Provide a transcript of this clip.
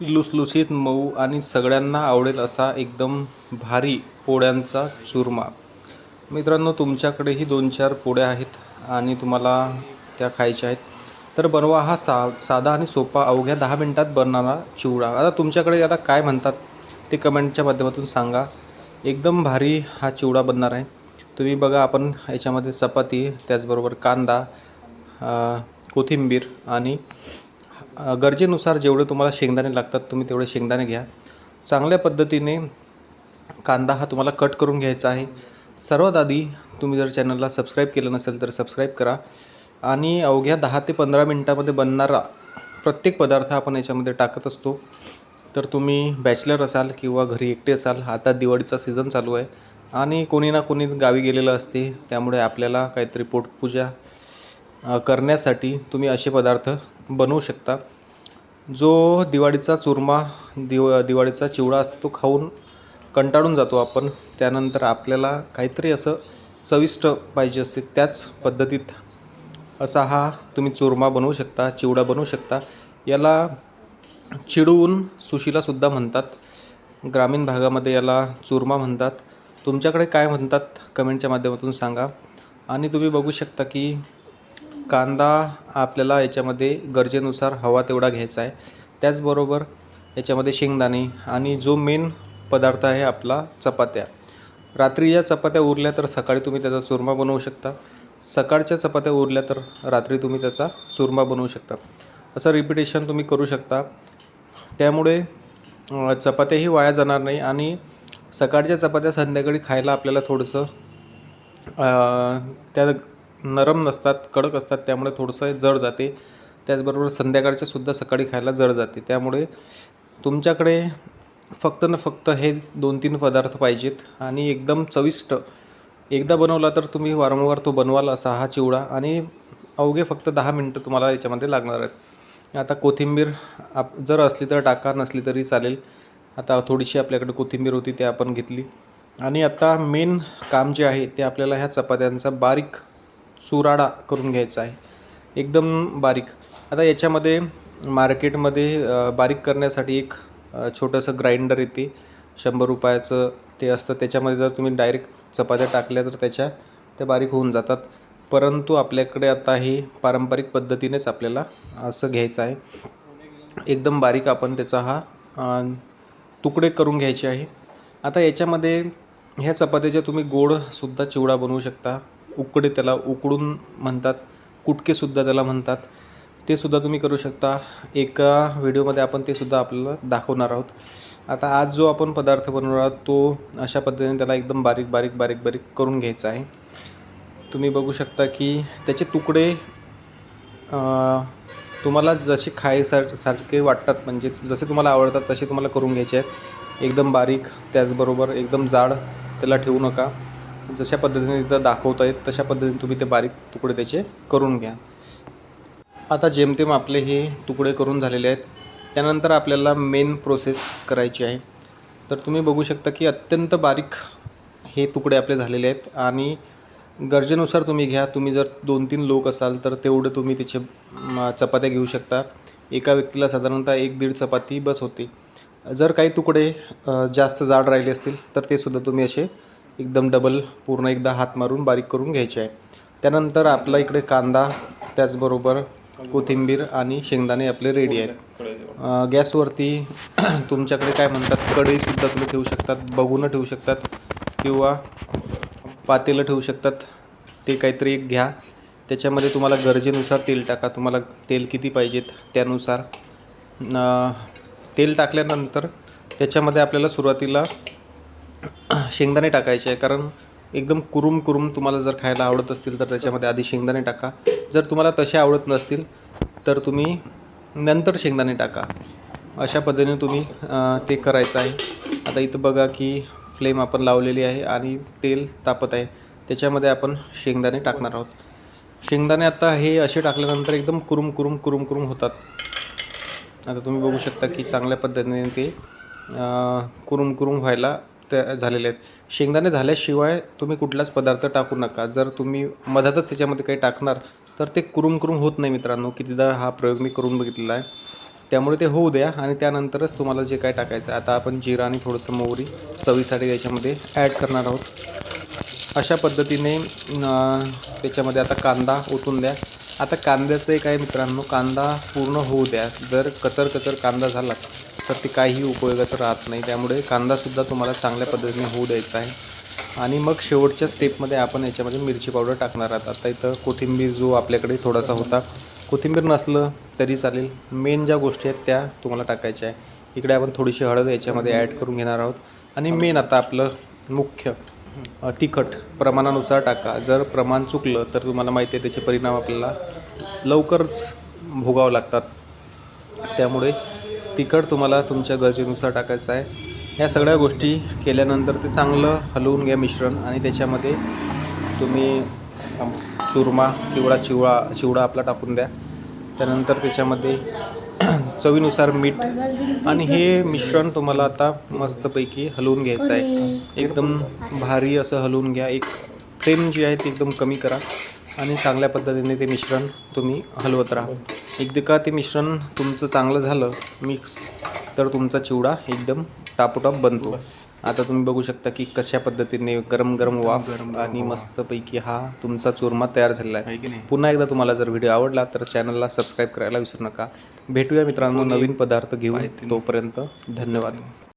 लुसलुसीत मऊ आणि सगळ्यांना आवडेल असा एकदम भारी पोळ्यांचा चुरमा. मित्रांनो तुमच्याकडेही दोन चार पोळ्या आहेत आणि तुम्हाला त्या खायच्या आहेत. तर बनवा हा सा साधा आणि सोपा अवघ्या दहा मिनटात बनणारा चिवडा. आता तुमच्याकडे याला काय म्हणतात ते कमेंटच्या माध्यमातून सांगा. एकदम भारी हा चिवडा बनणार आहे. तुम्ही बघा आपण याच्यामध्ये चपाती त्याचबरोबर कांदा कोथिंबीर आणि गरजेनुसार जेवढे तुम्हाला शेंगदाणे लागतात तुम्ही तेवढे शेंगदाणे घ्या. चांगल्या पद्धतीने कांदा हा तुम्हाला कट करून घ्यायचा आहे. सर्वात आधी तुम्ही जर चॅनलला सबस्क्राईब केलं नसेल तर सबस्क्राईब करा आणि अवघ्या दहा ते पंधरा मिनटामध्ये बनणारा प्रत्येक पदार्थ आपण याच्यामध्ये टाकत असतो. तर तुम्ही बॅचलर असाल किंवा घरी एकटे असाल आता दिवाळीचा सीझन चालू आहे आणि कोणी ना कोणी गावी गेलेलं असते त्यामुळे आपल्याला काहीतरी पोटपूजा करण्यासाठी तुम्ही असे पदार्थ बनवू शकता. जो दिवाळीचा चुरमा दिव दिवाळीचा चिवडा असतो तो खाऊन कंटाळून जातो आपण. त्यानंतर आपल्याला काहीतरी असं चविष्ट पाहिजे असते त्याच पद्धतीत असा हा तुम्ही चुरमा बनवू शकता चिवडा बनवू शकता. याला चिडवून सुशीलासुद्धा म्हणतात. ग्रामीण भागामध्ये याला चुरमा म्हणतात. तुमच्याकडे काय म्हणतात? कमेंटच्या माध्यमातून सांगा. आणि तुम्ही बघू शकता की कांदा आपल्याला याच्यामध्ये गरजेनुसार हवा तेवढा घ्यायचा आहे. त्याचबरोबर याच्यामध्ये शेंगदाणे आणि जो मेन पदार्थ आहे आपला चपात्या. रात्री या चपात्या उरल्या तर सकाळी तुम्ही त्याचा चुरमा बनवू शकता. सकाळच्या चपात्या उरल्या तर रात्री तुम्ही त्याचा चुरमा बनवू शकता. असं रिपिटेशन तुम्ही करू शकता. त्यामुळे चपात्याही वाया जाणार नाही आणि सकाळच्या चपात्या संध्याकाळी खायला आपल्याला थोडंसं त्या नरम नसतात कडक असतात त्यामुळे थोडंसं जड जाते. त्याचबरोबर संध्याकाळच्या सुद्धा सकाळी खायला जड जाते. त्यामुळे तुमच्याकडे फक्त न फक्त हे दोन तीन पदार्थ पाहिजेत. आणि एकदम चविष्ट. एकदा बनवला तर तुम्ही वारंवार तो बनवाल असा हा चिवडा. आणि अवघे फक्त दहा मिनटं तुम्हाला याच्यामध्ये लागणार आहेत. आता कोथिंबीर आप जर असली तर टाका नसली तरी चालेल. आता थोडीशी आपल्याकडे कोथिंबीर होती ते आपण घेतली. आणि आता मेन काम जे आहे ते आपल्याला ह्या चपात्यांचा बारीक चुराडा करून घ्यायचा आहे. एकदम बारीक. आता याच्यामध्ये मार्केटमध्ये बारीक करण्यासाठी एक छोटंसं ग्राइंडर येते. शंभर रुपयाचं ते असतं. त्याच्यामध्ये जर तुम्ही डायरेक्ट चपात्या टाकल्या तर त्याच्या त्या बारीक होऊन जातात. परंतु आपल्याकडे आता हे पारंपरिक पद्धतीनेच आपल्याला असं घ्यायचं आहे. एकदम बारीक आपण त्याचा हा तुकडे करून घ्यायचे आहे. आता याच्यामध्ये ह्या चपात्याच्या तुम्ही गोडसुद्धा चिवडा बनवू शकता. उकडे त्याला उकडून म्हणतात कुटकेसुद्धा त्याला म्हणतात. ते सुद्धा तुम्ही करू शकता. एका व्हिडिओमध्ये आपण ते सुद्धा आपल्याला दाखवणार आहोत. आता आज जो आपण पदार्थ बनवणार आहोत तो अशा पद्धतीने त्याला एकदम बारीक बारीक बारीक बारीक करून घ्यायचा आहे. तुम्ही बघू शकता की त्याचे तुकडे तुम्हाला जसे खायसार सारखे वाटतात म्हणजे जसे तुम्हाला आवडतात तसे तुम्हाला करून घ्यायचे आहेत. एकदम बारीक त्याचबरोबर एकदम जाड त्याला ठेवू नका. जशा पद्धतीने तिथं दाखवता येत तशा पद्धतीने तुम्ही ते बारीक तुकडे त्याचे करून घ्या. आता जेमतेम आपले हे तुकडे करून झालेले आहेत त्यानंतर आपल्याला मेन प्रोसेस करायची आहे. तर तुम्ही बघू शकता की अत्यंत बारीक हे तुकडे आपले झालेले आहेत आणि गरजेनुसार तुम्ही घ्या. तुम्ही जर दोन तीन लोक असाल तर तेवढे तुम्ही त्याचे चपात्या घेऊ शकता. एका व्यक्तीला साधारणतः एक दीड चपाती बस होते. जर काही तुकडे जास्त जाड राहिले असतील तर ते सुद्धा तुम्ही असे एकदम डबल पूर्ण एकदा हात मारून बारीक करून घ्यायचे आहे. त्यानंतर आपला इकडे कांदा त्याचबरोबर कोथिंबीर आणि शेंगदाणे आपले रेडी आहेत. गॅसवरती तुमच्याकडे काय म्हणतात कढईसुद्धा तुम्ही ठेवू शकतात बघून ठेवू शकतात किंवा पातेलं ठेवू शकतात. ते काहीतरी एक घ्या. त्याच्यामध्ये तुम्हाला गरजेनुसार तेल टाका. तुम्हाला तेल किती पाहिजेत त्यानुसार. तेल टाकल्यानंतर त्याच्यामध्ये आपल्याला सुरुवातीला शेंगदाणे टाकायचे आहे. कारण एकदम कुरुम कुरुम तुम्हाला जर खायला आवडत असतील तर त्याच्यामध्ये आधी शेंगदाणे टाका. जर तुम्हाला तसे आवडत नसतील तर तुम्ही नंतर शेंगदाणे टाका. अशा पद्धतीने तुम्ही ते करायचं आहे. आता इथं बघा की फ्लेम आपण लावलेली आहे आणि तेल तापत आहे. त्याच्यामध्ये आपण शेंगदाणे टाकणार आहोत. शेंगदाणे आता हे असे टाकल्यानंतर एकदम कुरुम कुरुम कुरुम कुरुम होतात. आता तुम्ही बघू शकता की चांगल्या पद्धतीने ते कुरुम कुरुम व्हायला त्या झालेले आहेत. शेंगदाणे झाल्याशिवाय तुम्ही कुठलाच पदार्थ टाकू नका. जर तुम्ही मधातच त्याच्यामध्ये काही टाकणार तर ते कुरुम कुरुम होत नाही मित्रांनो. कितीदा हा प्रयोग मी करून बघितलेला आहे. त्यामुळे ते होऊ द्या आणि त्यानंतरच तुम्हाला जे काय टाकायचं आहे. आता आपण जिरा आणि थोडंसं मोहरी चवीसाठी याच्यामध्ये ॲड करणार आहोत. अशा पद्धतीने त्याच्यामध्ये आता कांदा ओतून द्या. आता कांद्याचं एक आहे मित्रांनो कांदा पूर्ण होऊ द्या. जर कचर कचर कांदा झाला तर ते काहीही उपयोगाचं राहत नाही. त्यामुळे कांदासुद्धा तुम्हाला चांगल्या पद्धतीने होऊ द्यायचा आहे. आणि मग शेवटच्या स्टेपमध्ये आपण याच्यामध्ये मिरची पावडर टाकणार आहात. आता इथं कोथिंबीर जो आपल्याकडे थोडासा होता कोथिंबीर नसलं तरी चालेल. मेन ज्या गोष्टी आहेत त्या तुम्हाला टाकायच्या आहे. इकडे आपण थोडीशी हळद याच्यामध्ये ॲड करून घेणार आहोत. आणि मेन आता आपलं मुख्य तिखट प्रमाणानुसार टाका. जर प्रमाण चुकलं तर तुम्हाला माहिती आहे त्याचे परिणाम आपल्याला लवकरच भोगावं लागतात. त्यामुळे तिखट तुम्हाला तुमच्या गरजेनुसार टाकायचं आहे. ह्या सगळ्या गोष्टी केल्यानंतर ते चांगलं हलवून घ्या मिश्रण आणि त्याच्यामध्ये तुम्ही चुरमा किंवा चिवळा चिवडा आपला टाकून द्या. त्यानंतर त्याच्यामध्ये चवीनुसार मीठ आणि हे मिश्रण तुम्हाला आता मस्तपैकी हलवून घ्यायचं आहे. एकदम भारी असं हलवून घ्या. एक फ्लेम जी आहे ती एकदम कमी करा आणि चांगल्या पद्धतीने ते मिश्रण तुम्ही हलवत राहा. एकदा का ते मिश्रण तुमचं चांगलं झालं मिक्स तर तुमचा चिवडा एकदम टापोटाप बनतो. आता तुम्ही बघू शकता की कशा पद्धतीने गरम गरम वाफ आणि मस्तपैकी हा तुमचा चुरमा तयार झालेला आहे. पुन्हा एकदा तुम्हाला जर व्हिडिओ आवडला तर चॅनलला सबस्क्राईब करायला विसरू नका. भेटूया मित्रांनो नवीन पदार्थ घेऊन तोपर्यंत धन्यवाद.